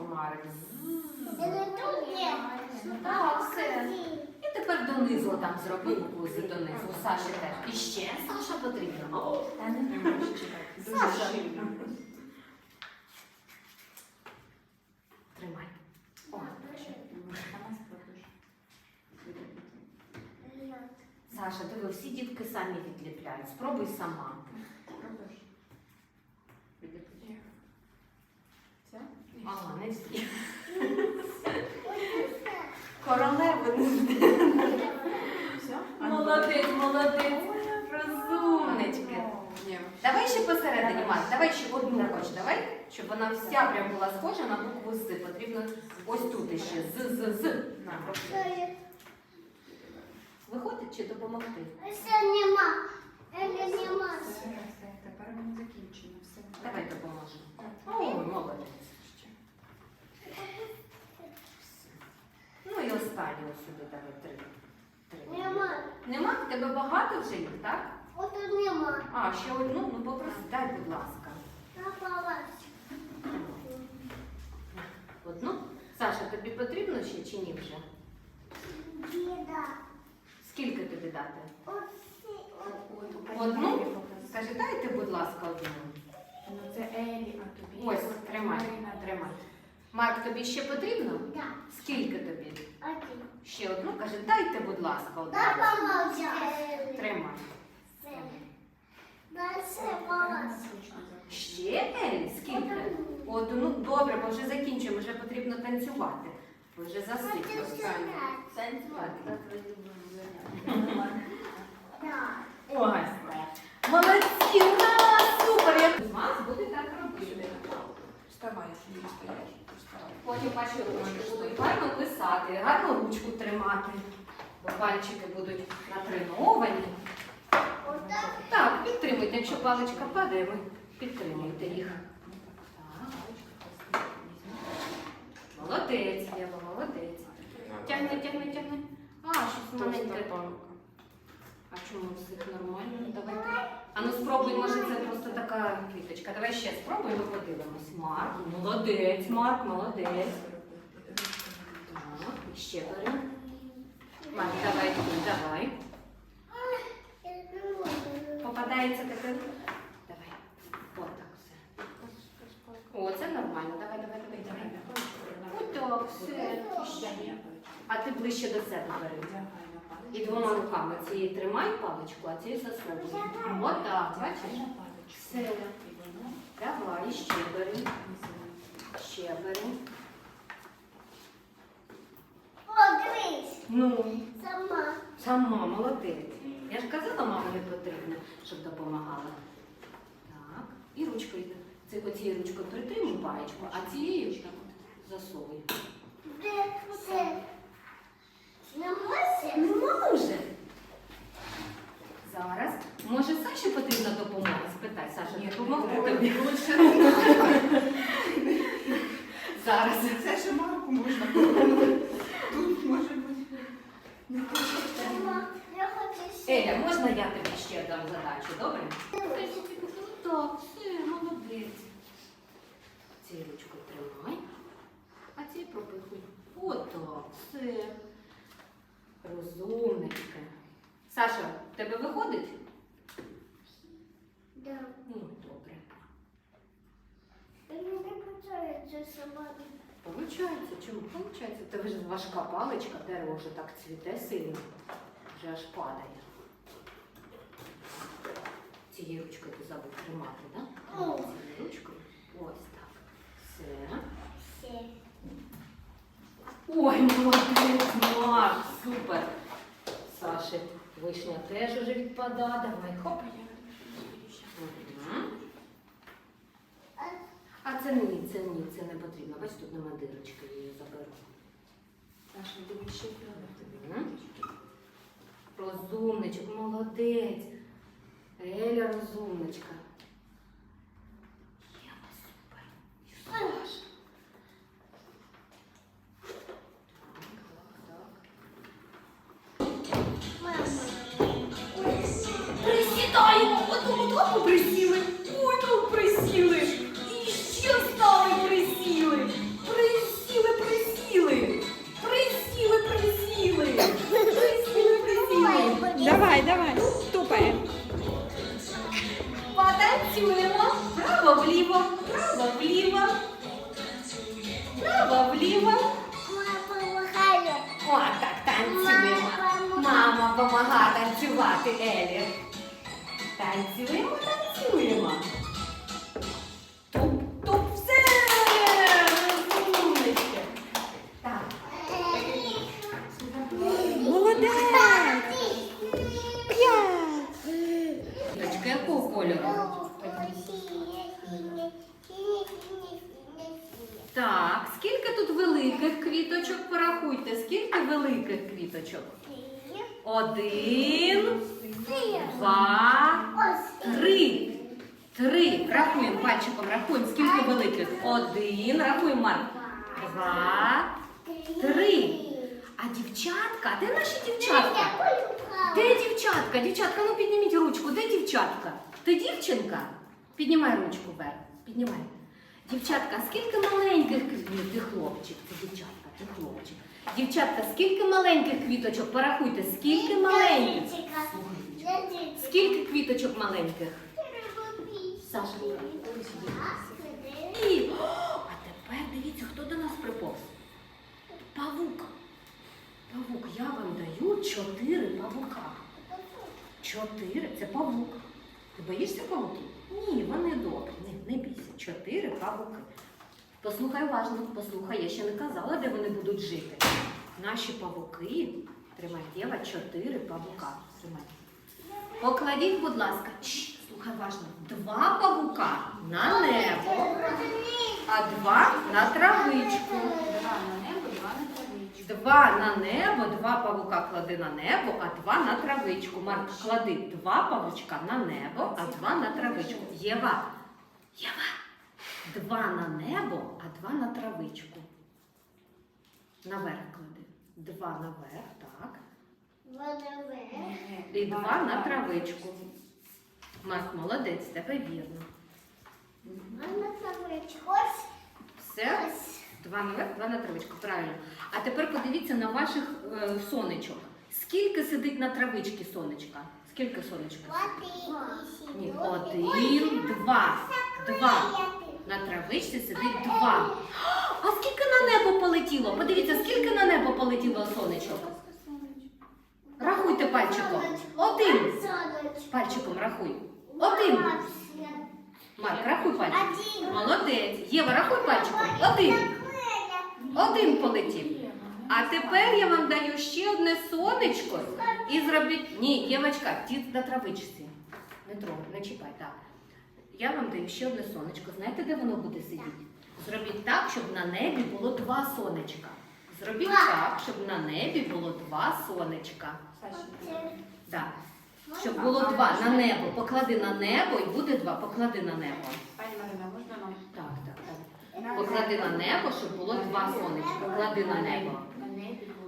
комарик. Нет. Так, все. І тепер донизу там зроби укуси донизу. Саші теж. І ще Саша потрібно. Та не чекати. Саша. Тримай. О, Саша, диви, всі дітки самі відліпляють. Спробуй сама. Пробуєш? Все? Ага, не всі. Королеви не Все? Молодець, молодець. Розумнички. Давай ще посередині, Марк, давай ще одну хоч, давай, щоб вона вся прям була схожа на букву З. Потрібно ось тут іще з, з, з. На. Виходить чи допомогти? Это нема. Это нема. Все, все, тепер воно закінчено. Все. Давай допоможемо. О, молодець. Ну і останню ось сюди давай три. три. Нема. Нема? В Тебе багато вже їх, так? Вот тут нема. А, ще одну, ну попроси, дай, будь ласка. Одну? Саша, тобі потрібно ще чи ні вже? Деда. Скільки тобі дати? Одну? Скажи, дайте, будь ласка, одну. Ну це Елі, а тобі. Ось, тримай, тримай. Марк, тобі ще потрібно? Да. Скільки тобі? Один. Ще одну? Каже, дайте, будь ласка, одну. Да, помолчай. Тримай. Ще Елі? Скільки? Одну. Добре, бо вже закінчуємо, вже потрібно танцювати. Ви вже засипли. Танцювати. Молодці, ура! Супер! Як з вас буде так робити. Вставай, не стоїш. Потім ваші ручки будуть гарно писати, гарно ручку тримати, бо пальчики будуть натреновані. Так. Так, підтримуйте. Якщо паличка падає, ви підтримуйте їх. Так. Молодець, Єва, молодець. Тягни, тягни, тягни. А, щось маленьке. А чому всіх нормально? Давайте. А ну спробуй, може це просто така квіточка. Давай ще спробуємо, подивимось. Марк, молодець, Марк, молодець. Так, ще бери. Марк, давай давай. Попадається таке. Давай. Отак все. О, це нормально. Давай, давай, давай, давай. Отак, все. А ти ближче до себе бери. І двома руками цієї тримай паличку, а цією засовуй. Отак, бачиш? Все. Давай, ще бери. Ще бери. О, дивись. Ну, Сама. сама молодець. Я ж казала, мама не потрібно, щоб допомагала. Так. І ручкою. Це оцією ручкою притримуй паєчку, а цією так от засовуй. Де це? Не може? Не може. Зараз. Може, Саші потрібна допомога? Спитай, Саша, тобі. Зараз. Це ж Марку можна. Тут може бути. Ще. Еля, можна я тобі ще дам задачу, добре? Так, все, молодець. Цією ручкою тримай, а цією пропихуй. Отак, все. Розумнички. Саша, в тебе виходить? Да. Ну, добре. Я не получається сама. Получається, чому получається? Тебе ж важка паличка, дерево вже так цвіте сильно, вже аж падає. Цією ручкою ти забув тримати, так? Да? Цією ручкою. Ось так. Все. Все. Ой, молодець, Марк, супер. Саші, вишня теж уже відпада. Давай, хоп. Мгм. А А це ні, це ні, це не потрібно. Бач, тут нема дирочки, я її заберу. Саша, тобі ще треба тобі. Розумничок, молодець. Еля розумничка. Танцювати, Елі. Танцюємо, танцюємо. Так. Молодець. П'ять. Якого кольору? Так, скільки тут великих квіточок? Порахуйте, скільки великих квіточок? Один, два, три. Три. Рахуємо пальчиком, рахуємо. Скільки великих? Один. Рахуємо, Марк. Два, три. А дівчатка? Де наші дівчатка? Де дівчатка? Дівчатка, ну підніміть ручку. Де дівчатка? Ти дівчинка? Піднімай ручку вверх. Піднімай. Дівчатка, скільки маленьких квітів? Ти хлопчик, це дівчатка, ти. Дівчатка, скільки маленьких квіточок? Порахуйте, скільки маленьких? Скільки квіточок маленьких? Саша, а тепер дивіться, хто до нас приповз. Павук. Павук, я вам даю чотири павука. Чотири це павук. Ти боїшся павуків? Ні, вони добрі. Не, не бійся. Чотири павуки. Послухай уважно, послухай, я ще не казала, де вони будуть жити. Наші павуки, тримай, Єва, чотири павука. Тримай. Покладіть, будь ласка, Чш, слухай уважно. Два павука на небо, а два на травичку. Два на небо, два на травичку. Два на небо, два павука клади на небо, а два на травичку. Марк, клади два павучка на небо, а два на травичку. Єва, два на небо, а два на травичку. Наверх клади. Два наверх, так. Два наверх. І два на травичку. Марк, молодець, тебе вірно. Два на травичку. Все? Два наверх, два на травичку, правильно. А тепер подивіться на ваших е, сонечок. Скільки сидить на травичці сонечка? Скільки сонечка? Ні, один, два. Два. На травичці сидить два. А скільки на небо полетіло? Подивіться, скільки на небо полетіло сонечок? Рахуйте пальчиком. Один. Пальчиком рахуй. Один. Марк, рахуй пальчиком. Молодець. Єва, рахуй пальчиком. Один. Один полетів. А тепер я вам даю ще одне сонечко і зробіть. Ні, Євочка, ті на травичці. Не трогай, не чіпай, так. Я вам даю ще одне сонечко. Знаєте, де воно буде сидіти? Зробіть так, щоб на небі було два сонечка. Зробіть так, щоб на небі було два сонечка. Так. Щоб було два на небо. Поклади на небо і буде два. Поклади на небо. Пані Марина, можна нам? Так, так, так. Поклади на небо, щоб було два сонечка. Клади на небо.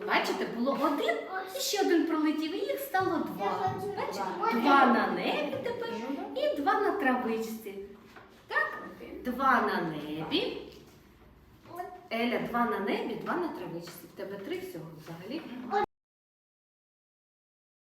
Бачите, було один і ще один пролетів, і їх стало два. Бачите? Два на небі тепер і два на травичці. Так? Два на небі. Еля, два на небі, два на травичці. В тебе три всього взагалі.